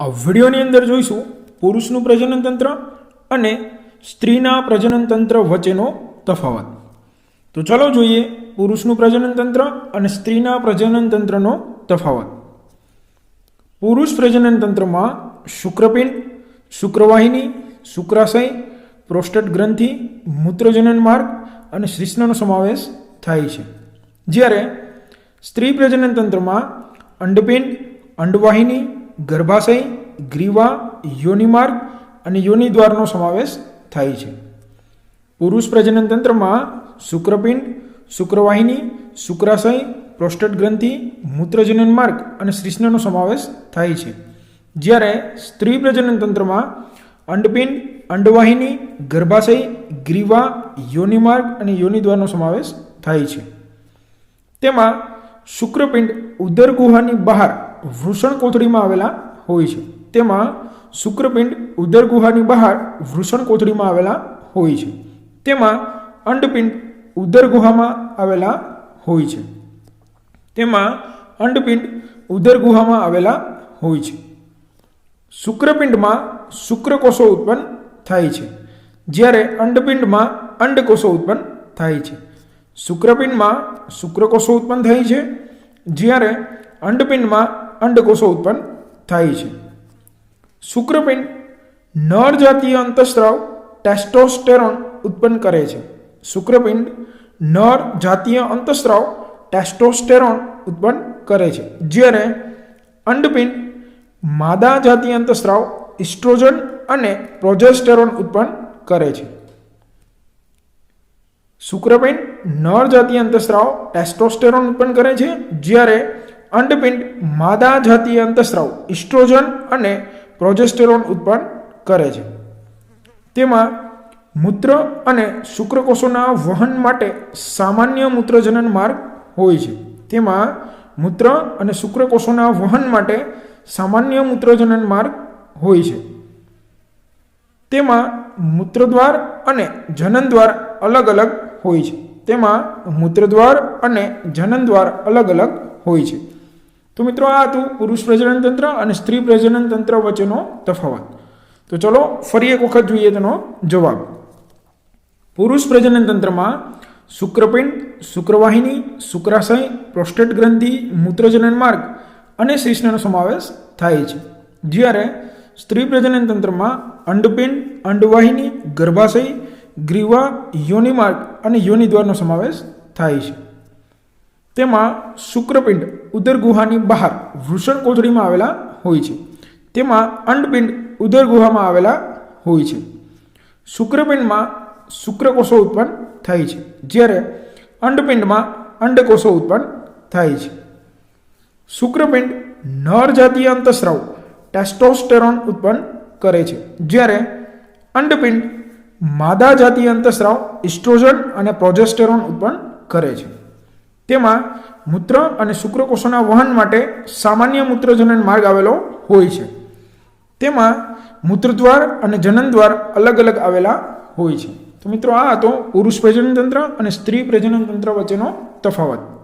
આ વિડીયોની અંદર જોઈશું પુરુષનું પ્રજનન તંત્ર અને સ્ત્રીના પ્રજનન તંત્ર વચ્ચેનો તફાવત. તો ચલો જોઈએ પુરુષનું પ્રજનન તંત્ર અને સ્ત્રીના પ્રજનન તંત્રનો તફાવત. પુરુષ પ્રજનન તંત્રમાં શુક્રપિંડ, શુક્રવાહિની, શુક્રાશય, પ્રોસ્ટેટ ગ્રંથિ, મૂત્રજનન માર્ગ અને શ્રીષ્ણનો સમાવેશ થાય છે. જ્યારે સ્ત્રી પ્રજનન તંત્રમાં અંડપિંડ, અંડવાહિની ગર્ભાશય, ગ્રીવા યોનિમાર્ગ અને યોનિદ્વારનો સમાવેશ થાય છે. પુરુષ પ્રજનન તંત્રમાં શુક્રપિંડ, શુક્રવાહિની, શુક્રાશય, પ્રોસ્ટેટ ગ્રંથિ, મૂત્રજનન માર્ગ અને શ્રીષ્ણનો સમાવેશ થાય છે. જ્યારે સ્ત્રી પ્રજનન તંત્રમાં અંડપિંડ, અંડવાહિની, ગર્ભાશય, ગ્રીવા યોનિમાર્ગ અને યોનિદ્વારનો સમાવેશ થાય છે. તેમાં શુક્રપિંડ ઉદર ગુહાની બહાર વૃષણ કોથળીમાં આવેલા હોય છે. તેમાં શુક્રપિંડ ઉદર ગુહાની બહાર વૃષણ કોથળીમાં આવેલા હોય છે. તેમાં અંડપિંડ ઉદર ગુહામાં આવેલા હોય છે. તેમાં અંડપિંડ ઉદર ગુહામાં આવેલા હોય છે. શુક્રપિંડમાં શુક્રકોષો ઉત્પન્ન થાય છે, જ્યારે અંડપિંડમાં અંડકોષો ઉત્પન્ન થાય છે. શુક્રપિંડમાં શુક્રકોષો ઉત્પન્ન થાય છે, જ્યારે અંડપિંડમાં અંડકોષો ઉત્પન્ન થાય છે. શુક્રપિંડ નર જાતીય અંતઃસ્ત્રાવ ટેસ્ટોસ્ટેરોન ઉત્પન્ન કરે છે. શુક્રપિંડ નર જાતીય અંતઃસ્ત્રાવ ટેસ્ટોસ્ટેરોન ઉત્પન્ન કરે છે. જ્યારે અંડપિંડ માદા જાતીય અંતઃસ્ત્રાવ ઇસ્ટ્રોજન અને પ્રોજેસ્ટેરોન ઉત્પન્ન કરે છે. શુક્રપિંડ નર જાતીય અંતઃસ્ત્રાવ ટેસ્ટોસ્ટેરોન ઉત્પન્ન કરે છે. જ્યારે અંડપિંડ માદા જાતીય અંતઃસ્ત્રાવ ઇસ્ટ્રોજન અને પ્રોજેસ્ટેરોન ઉત્પન્ન કરે છે. તેમાં મૂત્ર અને શુક્રકોષોના વહન માટે સામાન્ય મૂત્રજનન માર્ગ હોય છે. તેમાં મૂત્ર અને શુક્રકોષોના વહન માટે સામાન્ય મૂત્રજનન માર્ગ હોય છે. તેમાં મૂત્રદ્વાર અને જનનદ્વાર અલગ અલગ હોય છે. તેમાં મૂત્રદ્વાર અને જનનદ્વાર અલગ અલગ હોય છે. તો મિત્રો આ હતું પુરુષ પ્રજનન તંત્ર અને સ્ત્રી પ્રજનન તંત્ર વચ્ચેનો તફાવત. તો ચલો ફરી એક વખત જોઈએ તેનો જવાબ. પુરુષ પ્રજનન તંત્રમાં શુક્રપિંડ, શુક્રવાહિની, શુક્રાશય, પ્રોસ્ટેટ ગ્રંથિ, મૂત્રજનન માર્ગ અને શિષ્ણનો સમાવેશ થાય છે. જ્યારે સ્ત્રી પ્રજનન તંત્રમાં અંડપિંડ, અંડવાહિની, ગર્ભાશય, ગ્રીવા યોનિમાર્ગ અને યોનિદ્વારનો સમાવેશ થાય છે. તેમાં શુક્રપિંડ ઉદર ગુહાની બહાર વૃષણ કોથળીમાં આવેલા હોય છે. તેમાં અંડપિંડ ઉદર ગુહામાં આવેલા હોય છે. શુક્રપિંડમાં શુક્રકોષો ઉત્પન્ન થાય છે, જ્યારે અંડપિંડમાં અંડકોષો ઉત્પન્ન થાય છે. શુક્રપિંડ નર જાતીય અંતસ્રાવ ટેસ્ટોસ્ટેરોન ઉત્પન્ન કરે છે, જ્યારે અંડપિંડ માદા જાતીય અંતસ્રાવ ઇસ્ટ્રોજન અને પ્રોજેસ્ટેરોન ઉત્પન્ન કરે છે. તેમાં મૂત્ર અને શુક્રકોષોના વહન માટે સામાન્ય મૂત્રજનન માર્ગ આવેલો હોય છે. તેમાં મૂત્રદ્વાર અને જનનદ્વાર અલગ અલગ આવેલા હોય છે. તો મિત્રો આ હતો પુરુષ પ્રજનન તંત્ર અને સ્ત્રી પ્રજનન તંત્ર વચ્ચેનો તફાવત.